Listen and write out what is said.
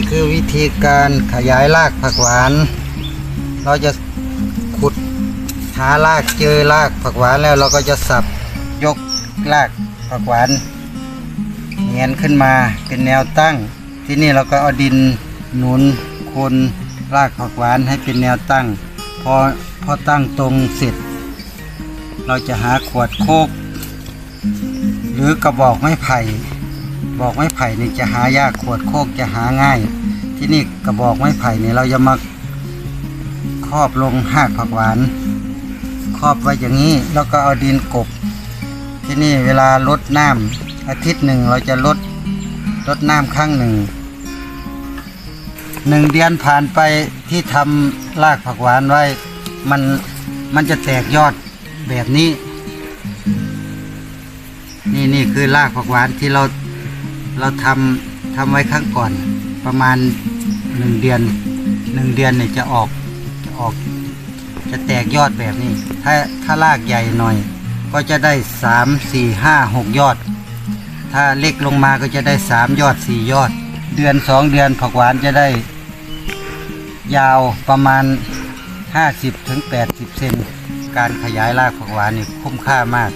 นี่คือวิธีการขยายรากผักหวาน เราจะขุดหารากเจอรากผักหวานแล้วเราก็จะสับยกรากผักหวานเงียนขึ้นมาเป็นแนวตั้ง ที่นี่เราก็เอาดินหนุนโคนรากผักหวานให้เป็นแนวตั้ง พอพอตั้งตรงเสร็จ เราจะหาขวดโคก หรือกระบอกไม้ไผ่ บอกไม้ไผ่นี่จะหายากขวดโคกจะหาง่าย ที่นี่กระบอกไม้ไผ่เนี่ยเราจะมาครอบลงหากผักหวาน ครอบไว้อย่างนี้แล้วก็เอาดินกบ ที่นี่เวลาลดน้ำอาทิตย์หนึ่งเราจะลดลดน้ำครั้งหนึ่งหนึ่งเดือนผ่านไปที่ทำรากผักหวานไว้ มันมันจะแตกยอดแบบนี้ นี่นี่คือรากผักหวานที่เราเราทำทำไว้ข้างก่อนประมาณ หนึ่งเดือนหนึ่งเดือนเนี่ยจะออกจะออก จะแตกยอดแบบนี้ ถ้าถ้ารากใหญ่หน่อย ก็จะได้สามสี่ห้าหกยอด ถ้าเล็กลงมาก็จะได้สามยอดสี่ยอด เดือนสองเดือนผักหวานจะได้ ยาวประมาณห้าสิบถึงแปดสิบเซนการขยายรากผักหวานนี่คุ้มค่ามาก